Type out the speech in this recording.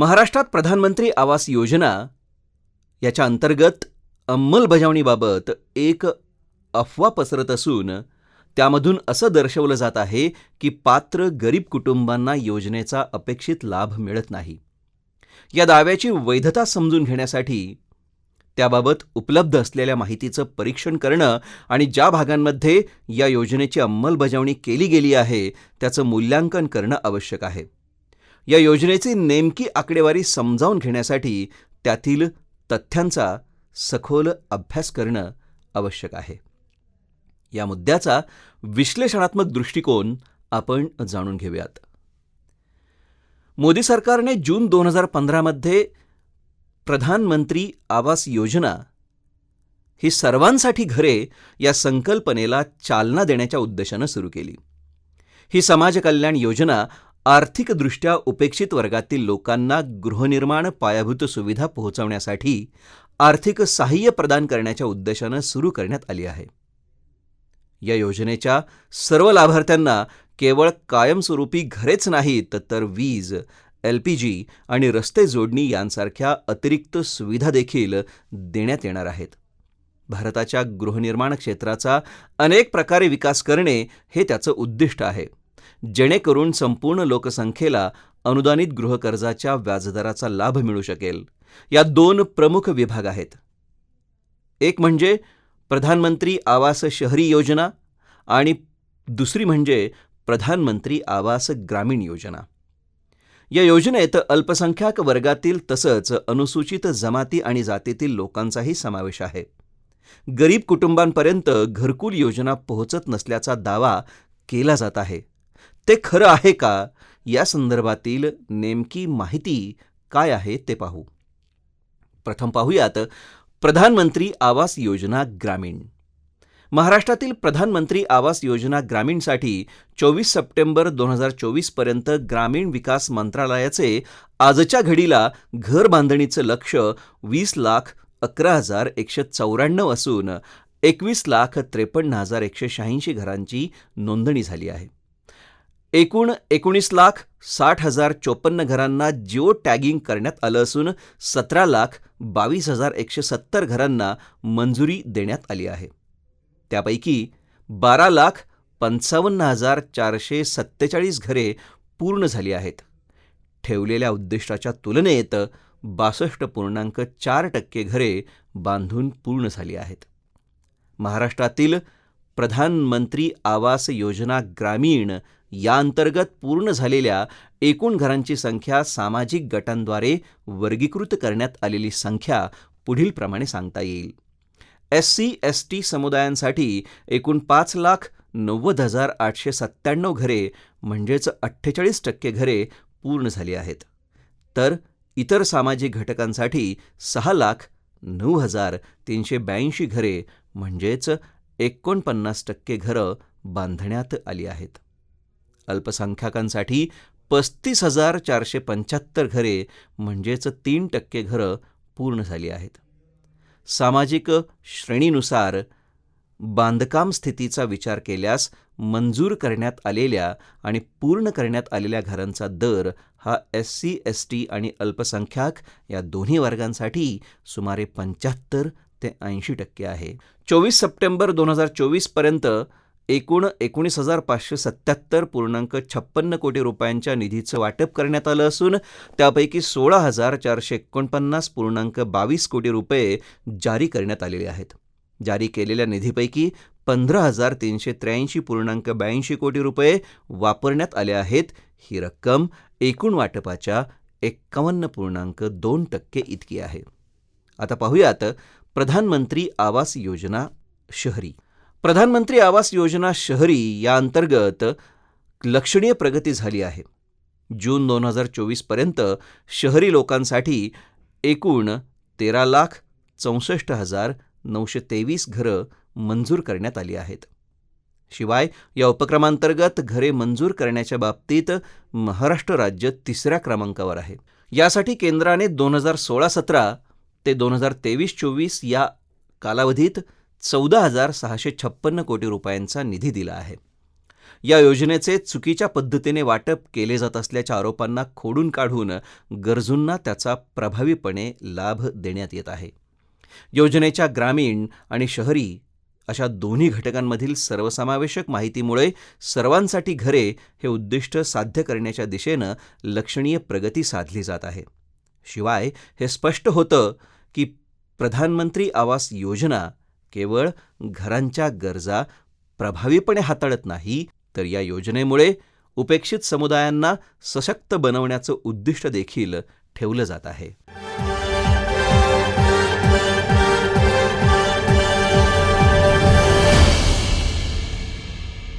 महाराष्ट्रात प्रधानमंत्री आवास योजना याच्या अंतर्गत अंमलबजावणीबाबत एक अफवा पसरत असून त्यामधून असं दर्शवलं जात आहे की पात्र गरीब कुटुंबांना योजनेचा अपेक्षित लाभ मिळत नाही. या दाव्याची वैधता समजून घेण्यासाठी त्याबाबत उपलब्ध असलेल्या माहितीचं परीक्षण करणं आणि ज्या भागांमध्ये या योजनेची अंमलबजावणी केली गेली आहे त्याचं मूल्यांकन करणं आवश्यक आहे. या योजनेची नेमकी आकडेवारी समजावून घेण्यासाठी त्यातील तथ्यांचा सखोल अभ्यास करणं आवश्यक आहे. या मुद्द्याचा विश्लेषणात्मक दृष्टिकोन आपण जाणून घेऊयात. मोदी सरकारने जून दोन हजार पंधरामध्ये प्रधानमंत्री आवास योजना ही सर्वांसाठी घरे या संकल्पनेला चालना देण्याच्या उद्देशानं सुरू केली. ही समाज कल्याण योजना आर्थिकदृष्ट्या उपेक्षित वर्गातील लोकांना गृहनिर्माण पायाभूत सुविधा पोहोचवण्यासाठी आर्थिक सहाय्य प्रदान करण्याच्या उद्देशानं सुरू करण्यात आली आहे. या योजनेच्या सर्व लाभार्थ्यांना केवळ कायमस्वरूपी घरेच नाहीत तर वीज एल पी जी आणि रस्ते जोडणी यांसारख्या अतिरिक्त सुविधा देखील देण्यात येणार आहेत. भारताच्या गृहनिर्माण क्षेत्राचा अनेक प्रकारे विकास करणे हे त्याचं उद्दिष्ट आहे. जेणेकरून संपूर्ण लोकसंख्येला अनुदानित गृहकर्जाच्या व्याजदराचा लाभ मिळू शकेल. या दोन प्रमुख विभाग आहेत. एक म्हणजे प्रधानमंत्री आवास शहरी योजना आणि दुसरी म्हणजे प्रधानमंत्री आवास ग्रामीण योजना. या योजनेत अल्पसंख्याक वर्गातील तसंच अनुसूचित जमाती आणि जातीतील लोकांचाही समावेश आहे. गरीब कुटुंबांपर्यंत घरकुल योजना पोहोचत नसल्याचा दावा केला जात आहे. ते खरं आहे का? या संदर्भातील नेमकी माहिती काय आहे ते पाहू. प्रथम पाहूयात प्रधानमंत्री आवास योजना ग्रामीण. महाराष्ट्रातील प्रधानमंत्री आवास योजना ग्रामीणसाठी चोवीस सप्टेंबर दोन हजार चोवीसपर्यंत ग्रामीण विकास मंत्रालयाचे आजच्या घडीला घर बांधणीचं लक्ष वीस लाख अकरा हजार एकशे चौऱ्याण्णव असून एकवीस लाख त्रेपन्न हजार एकशे शहाऐंशी घरांची नोंदणी झाली आहे. एकूण एकोणीस लाख साठ हजार चोपन्न घरांना जिओ टॅगिंग करण्यात आलं असून सतरा लाख बावीस हजार एकशे सत्तर घरांना मंजुरी देण्यात आली आहे. त्यापैकी बारा लाख पंचावन्न हजार चारशे सत्तेचाळीस घरे पूर्ण झाली आहेत. ठेवलेल्या उद्दिष्टाच्या तुलनेत बासष्ट पूर्णांक चार टक्के घरे बांधून पूर्ण झाली आहेत. महाराष्ट्रातील प्रधानमंत्री आवास योजना ग्रामीण या अंतर्गत पूर्ण झालेल्या एकूण घरांची संख्या सामाजिक गटांद्वारे वर्गीकृत करण्यात आलेली संख्या पुढीलप्रमाणे सांगता येईल. एस सी एस टी समुदायांसाठी एकूण पाच लाख नव्वद हजार आठशे सत्त्याण्णव घरे म्हणजेच अठ्ठेचाळीस टक्के घरे पूर्ण झाली आहेत. तर इतर सामाजिक घटकांसाठी सहा लाख नऊ हजार तीनशे ब्याऐंशी घरे म्हणजेच एकोणपन्नास टक्के घरं बांधण्यात आली आहेत. अल्पसंख्याकांसाठी पस्तीस हजार चारशे पंच्याहत्तर घरे म्हणजेच तीन टक्के घरं पूर्ण झाली आहेत. सामाजिक श्रेणीनुसार बांधकाम स्थितीचा विचार केल्यास मंजूर करण्यात आलेल्या आणि पूर्ण करण्यात आलेल्या घरांचा दर हा एस सी एस टी आणि अल्पसंख्याक या दोन्ही वर्गांसाठी सुमारे पंच्याहत्तर ते ऐंशी टक्के आहे. चोवीस सप्टेंबर दोन हजार चोवीसपर्यंत एकूण एकोणीस हजार पाचशे सत्त्याहत्तर पूर्णांक छप्पन्न कोटी रुपयांच्या निधीचं वाटप करण्यात आलं असून त्यापैकी सोळा हजार चारशे एकोणपन्नास पूर्णांक बावीस कोटी रुपये जारी करण्यात आलेले आहेत. जारी केलेल्या निधीपैकी पंधरा हजार तीनशे त्र्याऐंशी पूर्णांक ब्याऐंशी कोटी रुपये वापरण्यात आले आहेत. ही रक्कम एकूण वाटपाच्या एक्कावन्न पूर्णांक दोन टक्के इतकी आहे. आता पाहूयात प्रधानमंत्री आवास योजना शहरी प्रधानमंत्री आवास योजना शहरी या अंतर्गत लक्षणीय प्रगती झाली आहे. जून दोन हजार चोवीसपर्यंत शहरी लोकांसाठी एकूण तेरा लाख चौसष्ट हजार नऊशे तेवीस घरं मंजूर करण्यात आली आहेत. शिवाय या उपक्रमांतर्गत घरे मंजूर करण्याच्या बाबतीत महाराष्ट्र राज्य तिसऱ्या क्रमांकावर आहे. यासाठी केंद्राने दोन हजार सोळा सतरा ते दोन हजार तेवीस चोवीस या कालावधीत चौदा हजार सहाशे छप्पन्न कोटी रुपयांचा निधी दिला आहे. या योजनेचे चुकीच्या पद्धतीने वाटप केले जात असल्याच्या आरोपांना खोडून काढून गरजूंना त्याचा प्रभावीपणे लाभ देण्यात येत आहे. योजनेच्या ग्रामीण आणि शहरी अशा दोन्ही घटकांमधील सर्वसमावेशक माहितीमुळे सर्वांसाठी घरे हे उद्दिष्ट साध्य करण्याच्या दिशेनं लक्षणीय प्रगती साधली जात आहे. शिवाय हे स्पष्ट होतं की प्रधानमंत्री आवास योजना केवळ घरांच्या गरजा प्रभावीपणे हाताळत नाही तर या योजनेमुळे उपेक्षित समुदायांना सशक्त बनवण्याचं उद्दिष्ट देखील ठेवलं जात आहे.